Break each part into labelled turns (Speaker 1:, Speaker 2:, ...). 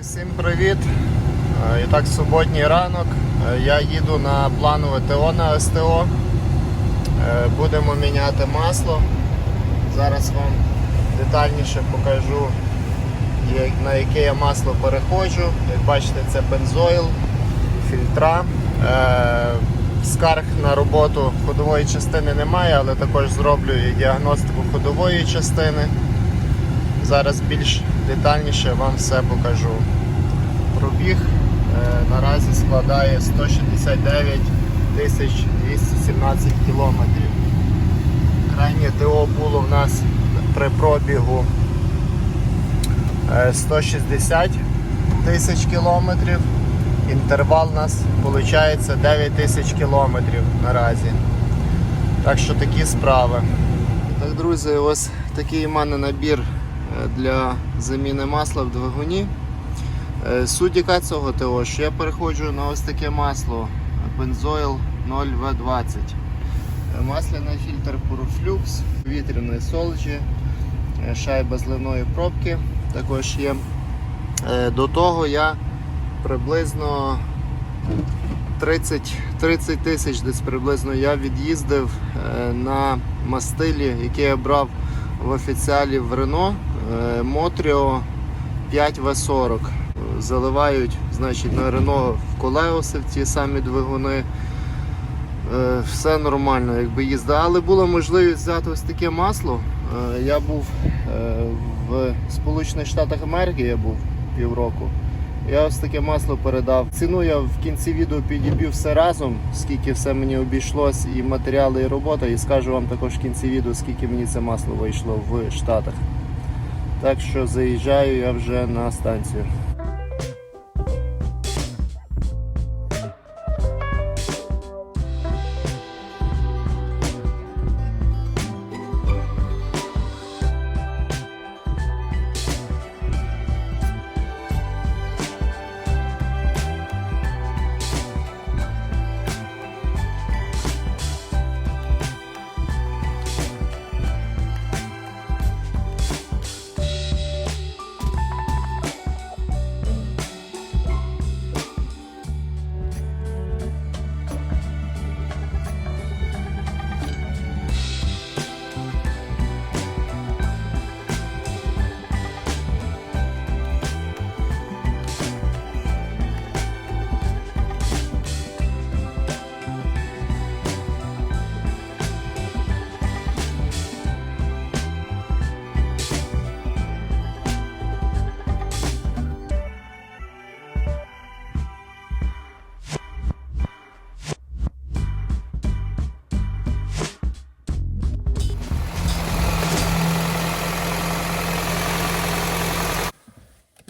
Speaker 1: Всім привіт! Е, І так, суботній ранок. Е, Я їду на планове ТО на СТО. Е, Будемо міняти масло. Зараз вам детальніше покажу, на яке я масло переходжу. Як бачите, це бензоїл, фільтра. Скарг на роботу ходової частини немає, але також зроблю і діагностику ходової частини. Зараз більш детальніше вам все покажу. Пробіг е, наразі складає 169 тисяч 217 кілометрів. Крайнє ТО було в нас при пробігу е, 160 тисяч кілометрів. Інтервал у нас виходить 9 тисяч кілометрів наразі. Так що такі справи. Так, друзі, ось такий у мене набір е, для заміни масла в двигуні. Е, Суть яка цього ТО, що я переходжу на ось таке масло Benzoil 0V20. Е, Масляний фільтр Puroflux, вітряний Solgy, е, шайба зливної пробки також є. До того я приблизно 30 30 тисяч десь приблизно я від'їздив на мастилі, який я брав в офіціалі в Рено Мотріо 5В40. Заливають значить, на Рено в колеоси в ті самі двигуни. Е, Все нормально, якби їзда. Але була можливість взяти ось таке масло. Е, Я був е, в Сполучених Штатах Америки, я був півроку. Я ось таке масло передав. Ціну я в кінці відео підіб'ю все разом, скільки все мені обійшлось, і матеріали, і робота, і скажу вам також в кінці відео, скільки мені це масло вийшло в Штатах. Так що заїжджаю я вже на станцію.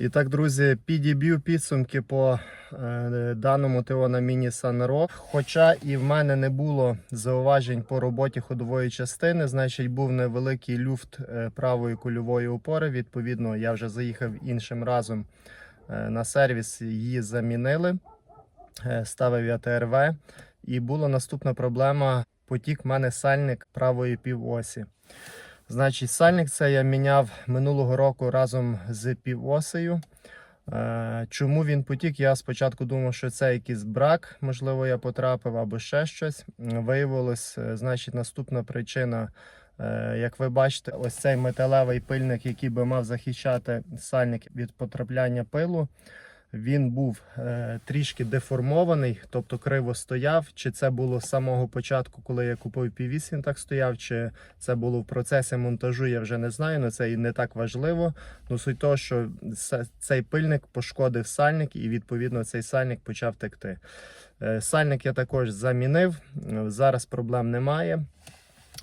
Speaker 1: І так, друзі, підіб'ю підсумки по е, даному ТО на міні Санеро. Хоча і в мене не було зауважень по роботі ходової частини, значить був невеликий люфт е, правої кульової опори. Відповідно, я вже заїхав іншим разом е, на сервіс, її замінили. Ставив я ТРВ. І була наступна проблема: потік в мене сальник правої півосі. Значить, сальник це я міняв минулого року разом з півосею. Е, Чому він потік? Я спочатку думав, що це якийсь брак, можливо, я потрапив або ще щось. Виявилось, е, значить, наступна причина. е, Як ви бачите, ось цей металевий пильник, який би мав захищати сальник від потрапляння пилу, він був е, трішки деформований, тобто криво стояв. Чи це було з самого початку, коли я купив півіс, він так стояв, чи це було в процесі монтажу, я вже не знаю, але це і не так важливо. Ну суть того, що цей пильник пошкодив сальник, і відповідно цей сальник почав текти. Е, Сальник я також замінив. Зараз проблем немає.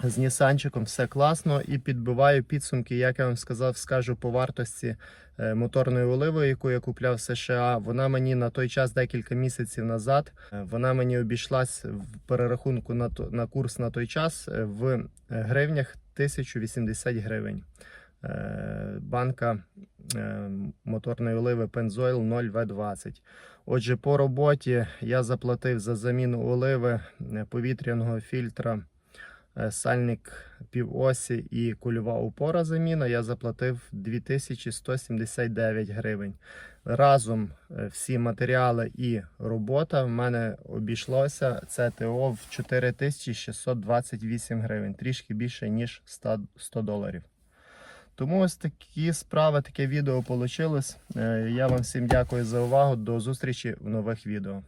Speaker 1: З Нісанчиком все класно і підбиваю підсумки, як я вам сказав, скажу по вартості е, моторної оливи, яку я купляв в США. Вона мені на той час, декілька місяців назад, е, вона мені обійшлась в перерахунку на, на курс на той час е, в гривнях 1080 гривень. Банка моторної оливи Pennzoil 0V20. Отже, по роботі я заплатив за заміну оливи повітряного фільтра сальник півосі і кульова опора заміна, я заплатив 2179 гривень. разом е, всі матеріали і робота в мене обійшлося ТО в 4628 гривень, трішки більше ніж 100 100 доларів. Тому ось такі справи, таке відео вийшло. Я вам всім дякую за увагу. До зустрічі в нових відео.